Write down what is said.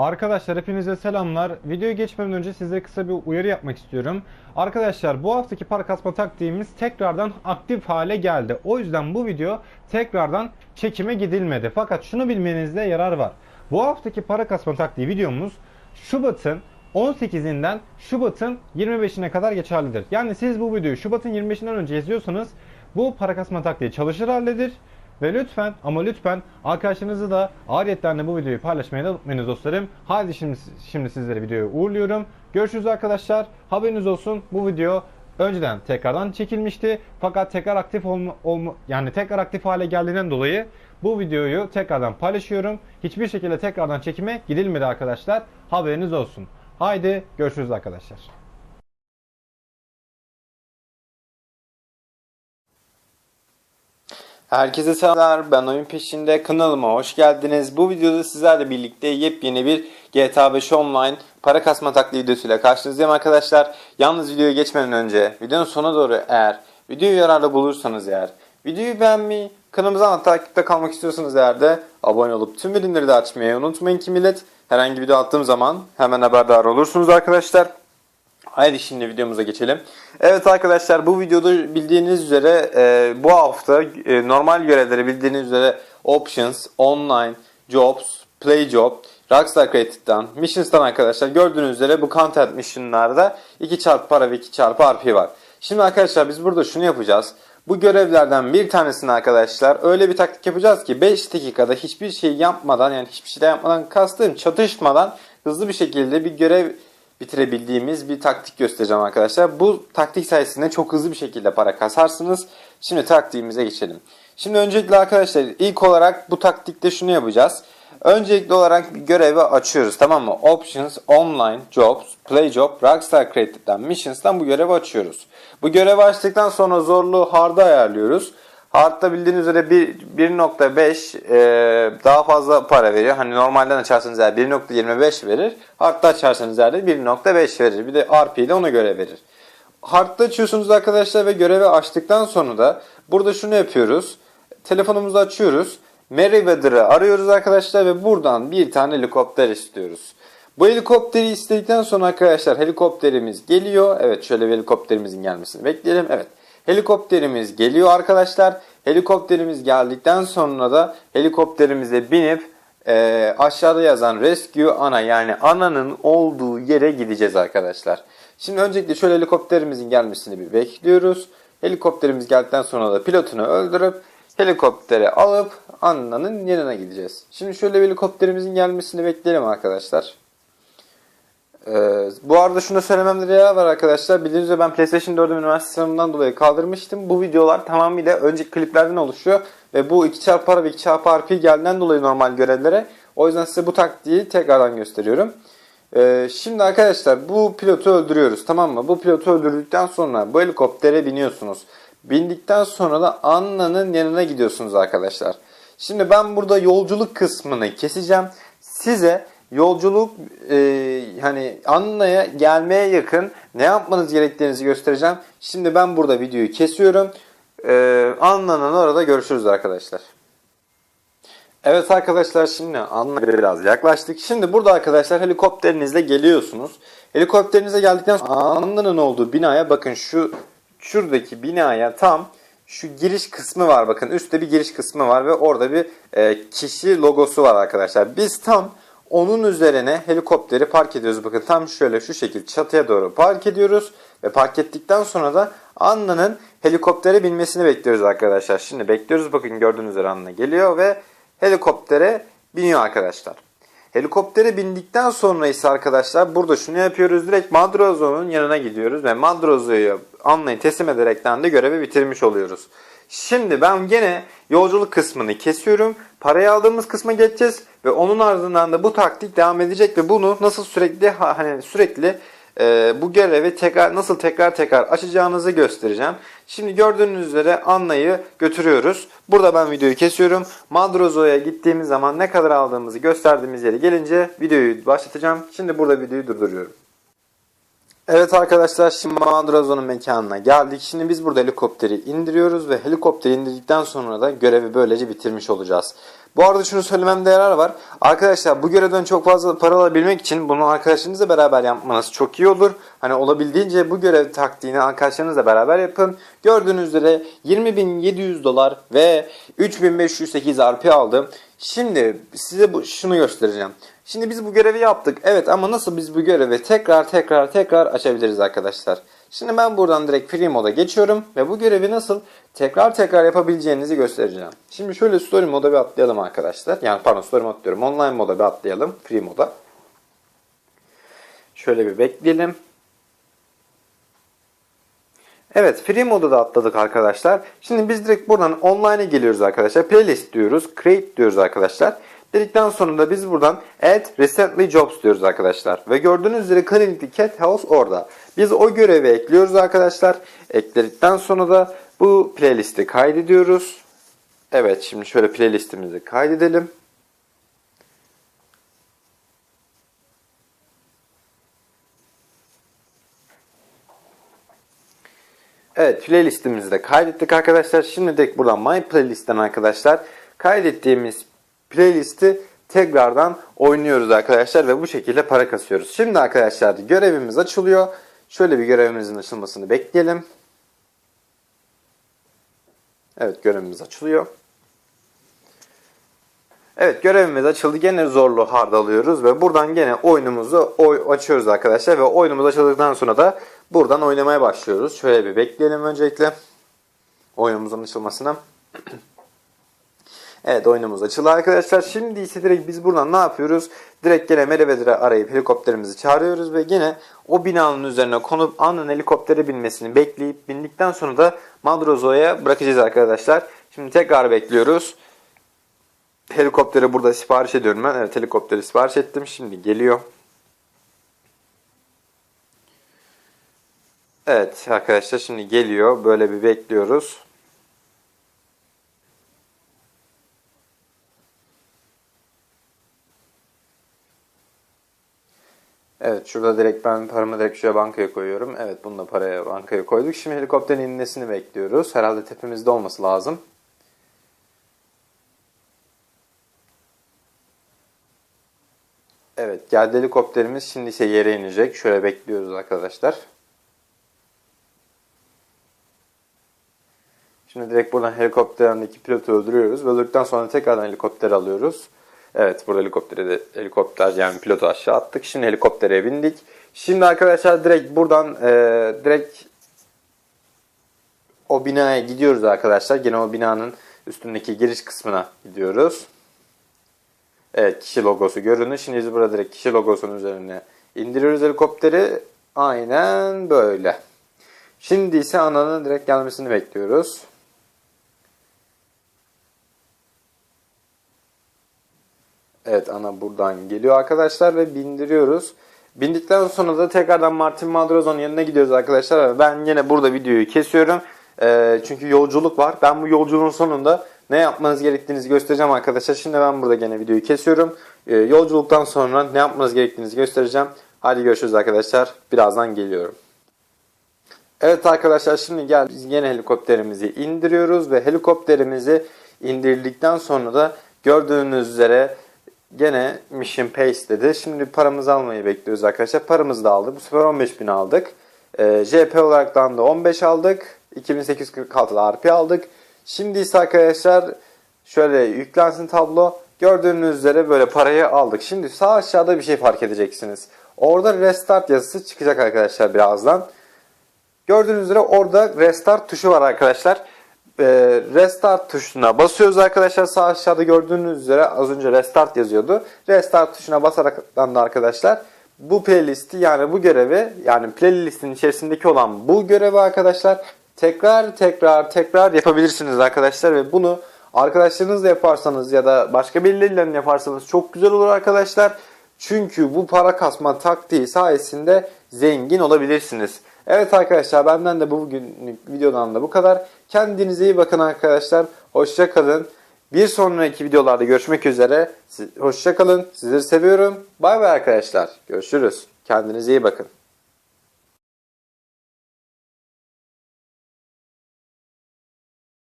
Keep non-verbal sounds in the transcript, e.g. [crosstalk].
Arkadaşlar hepinize selamlar. Videoya geçmeden önce size kısa bir uyarı yapmak istiyorum. Arkadaşlar bu haftaki para kasma taktiğimiz tekrardan aktif hale geldi. O yüzden bu video tekrardan çekime gidilmedi. Fakat şunu bilmenizde yarar var. Bu haftaki para kasma taktiği videomuz Şubat'ın 18'inden Şubat'ın 25'ine kadar geçerlidir. Yani siz bu videoyu Şubat'ın 25'inden önce izliyorsanız bu para kasma taktiği çalışır haldedir. Ve lütfen ama lütfen arkadaşlarınızı da ayrıyetten bu videoyu paylaşmayı da unutmayınız dostlarım. Hadi şimdi, şimdi sizleri videoya uğurluyorum. Görüşürüz arkadaşlar. Haberiniz olsun bu video önceden tekrardan çekilmişti. Fakat tekrar aktif olma, olma yani tekrar aktif hale geldiğinden dolayı bu videoyu tekrardan paylaşıyorum. Hiçbir şekilde tekrardan çekime gidilmedi arkadaşlar. Haberiniz olsun. Haydi görüşürüz arkadaşlar. Herkese selamlar. Ben oyun peşinde kanalıma hoş geldiniz. Bu videoda sizlerle birlikte yepyeni bir GTA 5 Online para kasma taktiği videosuyla karşınızdayım arkadaşlar. Yalnız videoya geçmeden önce videonun sonuna doğru eğer videoyu yararlı bulursanız eğer videoyu beğenmeyi, kanalımıza takipte kalmak istiyorsanız eğer de abone olup tüm bildirimleri de açmayı unutmayın ki millet. Herhangi bir video attığım zaman hemen haberdar olursunuz arkadaşlar. Haydi şimdi videomuza geçelim. Evet arkadaşlar bu videoda bildiğiniz üzere e, bu hafta e, normal görevleri bildiğiniz üzere Options, Online, Jobs, Play Job, Rockstar Credit'ten, Missions'tan arkadaşlar gördüğünüz üzere bu Content Mission'larda 2 çarpı para ve 2 çarpı RP var. Şimdi arkadaşlar biz burada şunu yapacağız. Bu görevlerden bir tanesini arkadaşlar öyle bir taktik yapacağız ki 5 dakikada hiçbir şey yapmadan yani hiçbir şey yapmadan kastım çatışmadan hızlı bir şekilde bir görev bitirebildiğimiz bir taktik göstereceğim arkadaşlar. Bu taktik sayesinde çok hızlı bir şekilde para kasarsınız. Şimdi taktiğimize geçelim. Şimdi öncelikle arkadaşlar ilk olarak bu taktikte şunu yapacağız. Öncelikli olarak bir görevi açıyoruz tamam mı? Options, Online, Jobs, Play Job, Rockstar Credit'ten, Missions'tan bu görevi açıyoruz. Bu görevi açtıktan sonra zorluğu hard'a ayarlıyoruz. Hard'da bildiğiniz üzere bir- 1.5 e, daha fazla para veriyor. Hani normalden açarsanız eğer 1.25 verir. Hard'da açarsanız eğer de 1.5 verir. Bir de RP de ona göre verir. Hard'da açıyorsunuz arkadaşlar ve görevi açtıktan sonra da burada şunu yapıyoruz. Telefonumuzu açıyoruz. Meriwether'ı arıyoruz arkadaşlar ve buradan bir tane helikopter istiyoruz. Bu helikopteri istedikten sonra arkadaşlar helikopterimiz geliyor. Evet şöyle bir helikopterimizin gelmesini bekleyelim. Evet helikopterimiz geliyor arkadaşlar. Helikopterimiz geldikten sonra da helikopterimize binip e, aşağıda yazan Rescue Ana yani ananın olduğu yere gideceğiz arkadaşlar. Şimdi öncelikle şöyle helikopterimizin gelmesini bir bekliyoruz. Helikopterimiz geldikten sonra da pilotunu öldürüp helikopteri alıp Anna'nın yanına gideceğiz. Şimdi şöyle helikopterimizin gelmesini bekleyelim arkadaşlar. Ee, bu arada şunu da söylememde yarar var arkadaşlar. Bildiğiniz üzere ben PlayStation 4'ü üniversite sınavından dolayı kaldırmıştım. Bu videolar tamamıyla önceki kliplerden oluşuyor. Ve bu 2 çarpı para ve 2 çarpı RP geldiğinden dolayı normal görevlere. O yüzden size bu taktiği tekrardan gösteriyorum. Ee, şimdi arkadaşlar bu pilotu öldürüyoruz tamam mı? Bu pilotu öldürdükten sonra bu helikoptere biniyorsunuz. Bindikten sonra da Anna'nın yanına gidiyorsunuz arkadaşlar. Şimdi ben burada yolculuk kısmını keseceğim. Size yolculuk e, hani Anna'ya gelmeye yakın ne yapmanız gerektiğinizi göstereceğim. Şimdi ben burada videoyu kesiyorum. E, Anna'nın orada görüşürüz arkadaşlar. Evet arkadaşlar şimdi Anna'ya biraz yaklaştık. Şimdi burada arkadaşlar helikopterinizle geliyorsunuz. Helikopterinize geldikten sonra Anna'nın olduğu binaya bakın şu şuradaki binaya tam şu giriş kısmı var bakın üstte bir giriş kısmı var ve orada bir e, kişi logosu var arkadaşlar. Biz tam onun üzerine helikopteri park ediyoruz. Bakın tam şöyle şu şekilde çatıya doğru park ediyoruz. Ve park ettikten sonra da Anna'nın helikoptere binmesini bekliyoruz arkadaşlar. Şimdi bekliyoruz. Bakın gördüğünüz üzere Anna geliyor ve helikoptere biniyor arkadaşlar. Helikoptere bindikten sonra ise arkadaşlar burada şunu yapıyoruz. Direkt Madrozo'nun yanına gidiyoruz ve Madrozo'yu Anna'yı teslim ederekten de görevi bitirmiş oluyoruz. Şimdi ben gene yolculuk kısmını kesiyorum. Parayı aldığımız kısma geçeceğiz ve onun ardından da bu taktik devam edecek ve bunu nasıl sürekli hani sürekli e, bu görevi tekrar nasıl tekrar tekrar açacağınızı göstereceğim. Şimdi gördüğünüz üzere Anna'yı götürüyoruz. Burada ben videoyu kesiyorum. Madrozo'ya gittiğimiz zaman ne kadar aldığımızı gösterdiğimiz yere gelince videoyu başlatacağım. Şimdi burada videoyu durduruyorum. Evet arkadaşlar şimdi Madrazon'un mekanına geldik. Şimdi biz burada helikopteri indiriyoruz ve helikopteri indirdikten sonra da görevi böylece bitirmiş olacağız. Bu arada şunu söylememde yarar var. Arkadaşlar bu görevden çok fazla para alabilmek için bunu arkadaşlarınızla beraber yapmanız çok iyi olur. Hani olabildiğince bu görev taktiğini arkadaşlarınızla beraber yapın. Gördüğünüz üzere 20.700 dolar ve 3508 RP aldım. Şimdi size bu, şunu göstereceğim. Şimdi biz bu görevi yaptık. Evet ama nasıl biz bu görevi tekrar tekrar tekrar açabiliriz arkadaşlar. Şimdi ben buradan direkt free moda geçiyorum ve bu görevi nasıl tekrar tekrar yapabileceğinizi göstereceğim. Şimdi şöyle story moda bir atlayalım arkadaşlar. Yani pardon story mod diyorum. Online moda bir atlayalım. Free moda. Şöyle bir bekleyelim. Evet free modu da atladık arkadaşlar. Şimdi biz direkt buradan online'a geliyoruz arkadaşlar. Playlist diyoruz. Create diyoruz arkadaşlar. Dedikten sonra da biz buradan Add Recently Jobs diyoruz arkadaşlar. Ve gördüğünüz üzere Clinically Cat House orada. Biz o görevi ekliyoruz arkadaşlar. Ekledikten sonra da bu playlisti kaydediyoruz. Evet şimdi şöyle playlistimizi kaydedelim. Evet playlistimizi de kaydettik arkadaşlar. Şimdi direkt buradan My Playlist'ten arkadaşlar kaydettiğimiz playlisti tekrardan oynuyoruz arkadaşlar ve bu şekilde para kasıyoruz. Şimdi arkadaşlar görevimiz açılıyor. Şöyle bir görevimizin açılmasını bekleyelim. Evet görevimiz açılıyor. Evet görevimiz açıldı. Gene zorlu hard alıyoruz ve buradan gene oyunumuzu oy açıyoruz arkadaşlar ve oyunumuz açıldıktan sonra da buradan oynamaya başlıyoruz. Şöyle bir bekleyelim öncelikle oyunumuzun açılmasına. [clears throat] Evet oyunumuz açıldı arkadaşlar. Şimdi ise direkt biz buradan ne yapıyoruz? Direkt gene Meriwether'ı arayıp helikopterimizi çağırıyoruz ve gene o binanın üzerine konup anın helikoptere binmesini bekleyip bindikten sonra da Madrozo'ya bırakacağız arkadaşlar. Şimdi tekrar bekliyoruz. Helikopteri burada sipariş ediyorum ben. Evet helikopteri sipariş ettim. Şimdi geliyor. Evet arkadaşlar şimdi geliyor. Böyle bir bekliyoruz. Evet şurada direkt ben paramı direkt şuraya bankaya koyuyorum. Evet bunu da paraya bankaya koyduk. Şimdi helikopterin inmesini bekliyoruz. Herhalde tepemizde olması lazım. Evet geldi helikopterimiz şimdi ise yere inecek. Şöyle bekliyoruz arkadaşlar. Şimdi direkt buradan helikopterindeki pilotu öldürüyoruz. Öldürdükten sonra tekrardan helikopter alıyoruz. Evet burada helikoptere de helikopter yani pilotu aşağı attık. Şimdi helikoptere bindik. Şimdi arkadaşlar direkt buradan e, direkt o binaya gidiyoruz arkadaşlar. Gene o binanın üstündeki giriş kısmına gidiyoruz. Evet kişi logosu görünür. Şimdi biz burada direkt kişi logosunun üzerine indiriyoruz helikopteri. Aynen böyle. Şimdi ise ananın direkt gelmesini bekliyoruz. Evet ana buradan geliyor arkadaşlar ve bindiriyoruz. Bindikten sonra da tekrardan Martin Madrozon'un yanına gidiyoruz arkadaşlar. Ben yine burada videoyu kesiyorum. Ee, çünkü yolculuk var. Ben bu yolculuğun sonunda ne yapmanız gerektiğinizi göstereceğim arkadaşlar. Şimdi ben burada gene videoyu kesiyorum. Ee, yolculuktan sonra ne yapmanız gerektiğinizi göstereceğim. Hadi görüşürüz arkadaşlar. Birazdan geliyorum. Evet arkadaşlar şimdi gel biz yine helikopterimizi indiriyoruz ve helikopterimizi indirdikten sonra da gördüğünüz üzere gene mission pace dedi. Şimdi paramızı almayı bekliyoruz arkadaşlar. Paramızı da aldık. Bu sefer 15 bin aldık. Ee, JP olaraktan da 15 aldık. 2846 RP aldık. Şimdi ise arkadaşlar şöyle yüklensin tablo. Gördüğünüz üzere böyle parayı aldık. Şimdi sağ aşağıda bir şey fark edeceksiniz. Orada restart yazısı çıkacak arkadaşlar birazdan. Gördüğünüz üzere orada restart tuşu var arkadaşlar. Ee, restart tuşuna basıyoruz arkadaşlar. Sağ aşağıda gördüğünüz üzere az önce restart yazıyordu. Restart tuşuna basarak da arkadaşlar bu playlisti yani bu görevi yani playlistin içerisindeki olan bu görevi arkadaşlar tekrar tekrar tekrar yapabilirsiniz arkadaşlar ve bunu arkadaşlarınızla yaparsanız ya da başka birileriyle yaparsanız çok güzel olur arkadaşlar. Çünkü bu para kasma taktiği sayesinde zengin olabilirsiniz. Evet arkadaşlar benden de bugünlük videodan da bu kadar. Kendinize iyi bakın arkadaşlar. Hoşça kalın. Bir sonraki videolarda görüşmek üzere. Hoşça kalın. Sizleri seviyorum. Bay bay arkadaşlar. Görüşürüz. Kendinize iyi bakın.